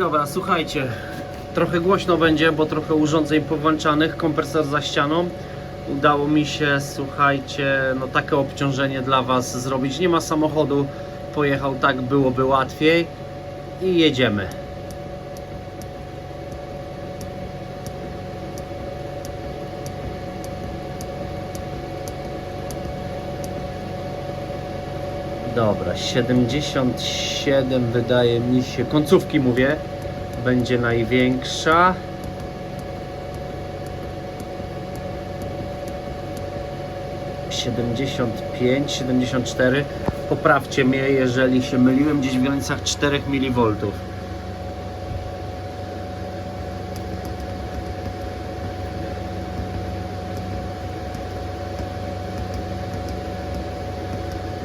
Dobra, słuchajcie, trochę głośno będzie, bo trochę urządzeń powłączanych, kompresor za ścianą. Udało mi się, słuchajcie, no takie obciążenie dla Was zrobić. Nie ma samochodu, pojechał tak, byłoby łatwiej i jedziemy. Dobra, 77 wydaje mi się, końcówki mówię, będzie największa. Siedemdziesiąt pięć, siedemdziesiąt cztery. Poprawcie mnie, jeżeli się myliłem, gdzieś w granicach 4 mV.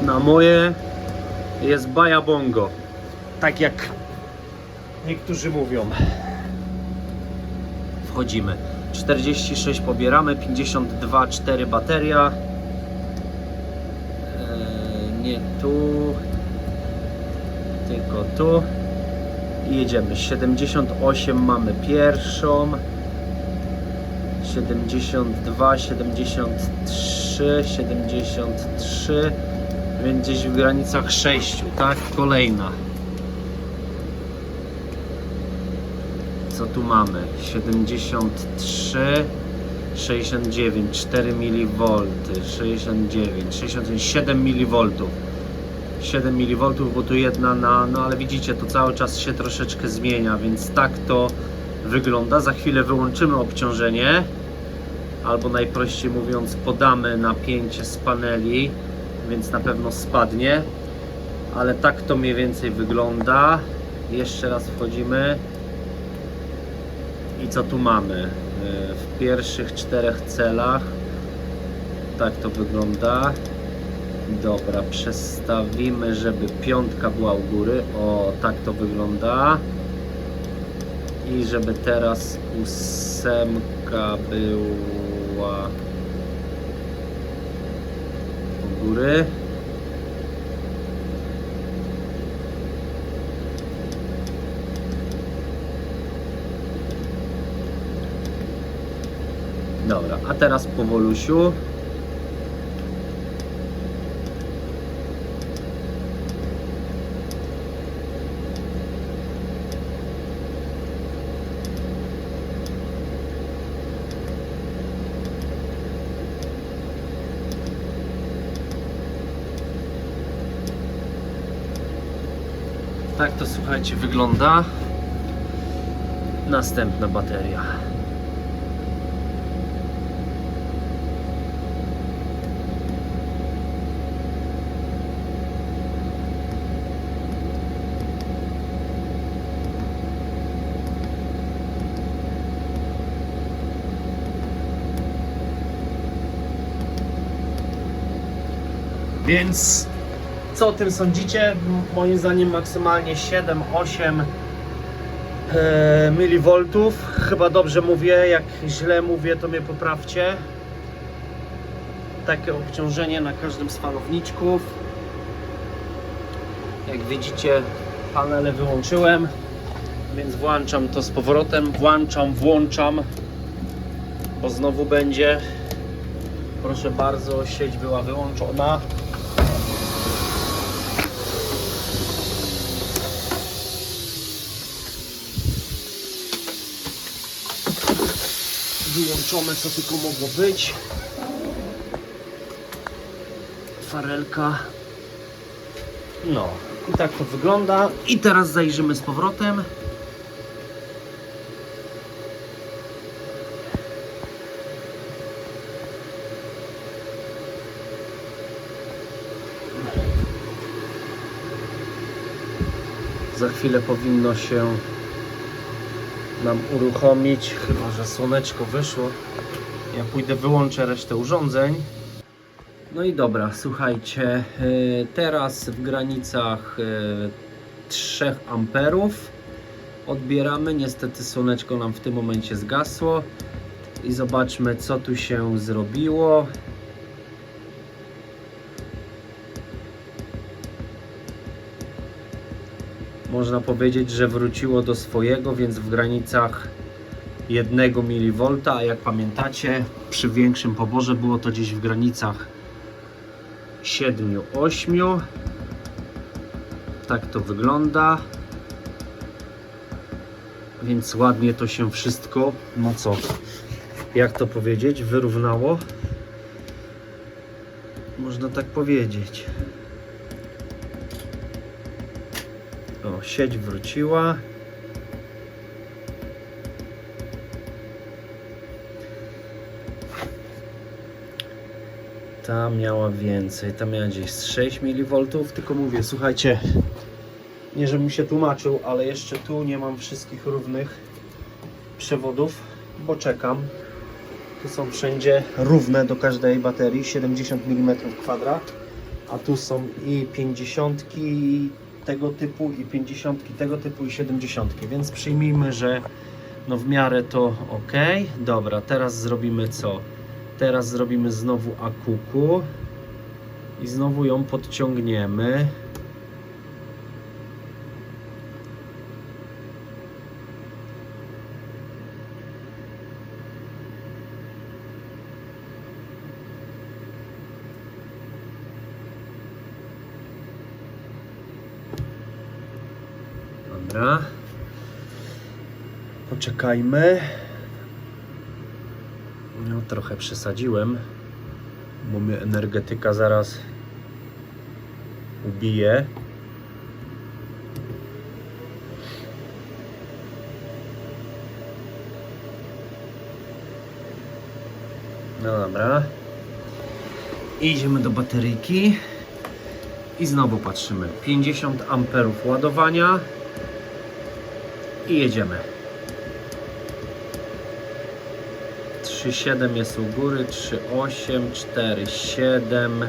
Na moje jest baja bongo. Tak jak niektórzy mówią. Wchodzimy. 46 pobieramy, 52, 4 bateria. Eee, nie tu, tylko tu. I jedziemy. 78 mamy pierwszą. 72, 73, 73, więc gdzieś w granicach 6, tak? Kolejna. Co tu mamy? 73, 69, 4 mV, 69, 69, 7 mV. 7 mV, bo tu jedna na, no ale widzicie, to cały czas się troszeczkę zmienia, więc tak to wygląda. Za chwilę wyłączymy obciążenie, albo najprościej mówiąc, podamy napięcie z paneli, więc na pewno spadnie, ale tak to mniej więcej wygląda. Jeszcze raz wchodzimy. I co tu mamy? Yy, W pierwszych czterech celach tak to wygląda. Dobra, przestawimy, żeby piątka była u góry. O, tak to wygląda. I żeby teraz ósemka była u góry. Dobra, a teraz powolusiu. Tak to słuchajcie wygląda. Następna bateria. Więc co o tym sądzicie? Moim zdaniem maksymalnie 7-8 e, mV. Chyba dobrze mówię, jak źle mówię, to mnie poprawcie. Takie obciążenie na każdym z falowniczków. Jak widzicie, panele wyłączyłem, więc włączam to z powrotem. Włączam, włączam, bo znowu będzie. Proszę bardzo, sieć była wyłączona. Wyłączone co tylko mogło być. Farelka. No i tak to wygląda. I teraz zajrzymy z powrotem. Za chwilę powinno się nam uruchomić, chyba że słoneczko wyszło. Ja pójdę, wyłączę resztę urządzeń. No i dobra, słuchajcie, yy, teraz w granicach yy, 3 amperów odbieramy. Niestety słoneczko nam w tym momencie zgasło. I zobaczmy, co tu się zrobiło. Można powiedzieć, że wróciło do swojego, więc w granicach 1 mV, a jak pamiętacie, przy większym poborze było to gdzieś w granicach 7-8. Tak to wygląda. Więc ładnie to się wszystko, no co, jak to powiedzieć, wyrównało. Można tak powiedzieć. O, sieć wróciła. Ta miała więcej, ta miała gdzieś z 6 mV, tylko mówię, słuchajcie, nie żebym się tłumaczył, ale jeszcze tu nie mam wszystkich równych przewodów, bo czekam. Tu są wszędzie równe do każdej baterii, 70 mm kwadrat, a tu są i 50 tego typu, i 50 tego typu, i 70, więc przyjmijmy, że no w miarę to ok. Dobra, teraz zrobimy co? Teraz zrobimy znowu akuku i znowu ją podciągniemy. Dobra. Poczekajmy. No trochę przesadziłem, bo mnie energetyka zaraz ubije. No dobra. Idziemy do bateryjki. I znowu patrzymy. 50 amperów ładowania. I jedziemy. 3,7 jest u góry, 3,8, 4,7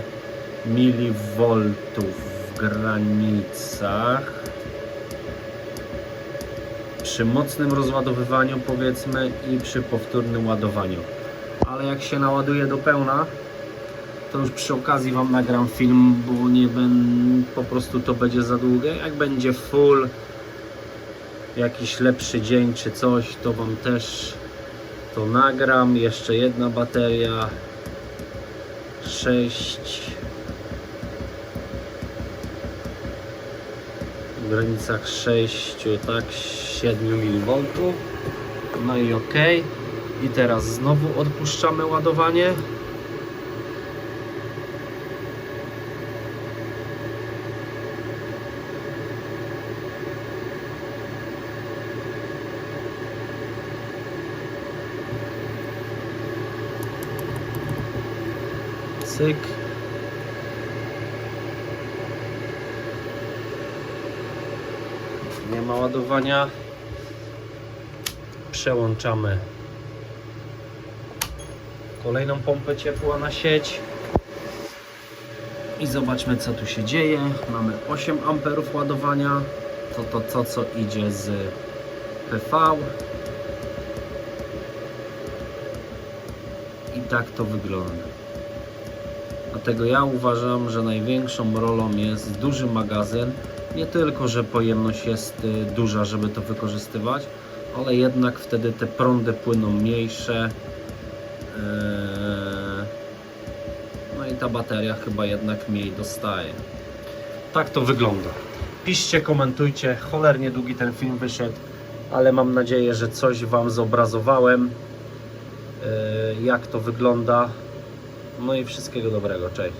mV w granicach. Przy mocnym rozładowywaniu powiedzmy i przy powtórnym ładowaniu. Ale jak się naładuje do pełna, to już przy okazji Wam nagram film, bo nie będę, po prostu to będzie za długie. Jak będzie full, jakiś lepszy dzień czy coś, to Wam też to nagram. Jeszcze jedna bateria. 6 w granicach 6, tak 7 mV. No i ok. I teraz znowu odpuszczamy ładowanie. Cyk. Nie ma ładowania. Przełączamy kolejną pompę ciepła na sieć. I zobaczmy co tu się dzieje. Mamy 8 amperów ładowania. To to co co idzie z PV. I tak to wygląda. Dlatego ja uważam, że największą rolą jest duży magazyn. Nie tylko, że pojemność jest y, duża, żeby to wykorzystywać, ale jednak wtedy te prądy płyną mniejsze. Eee, No i ta bateria chyba jednak mniej dostaje. Tak to wygląda. Piszcie, komentujcie. Cholernie długi ten film wyszedł, ale mam nadzieję, że coś Wam zobrazowałem. Eee, Jak to wygląda. No i wszystkiego dobrego. Cześć.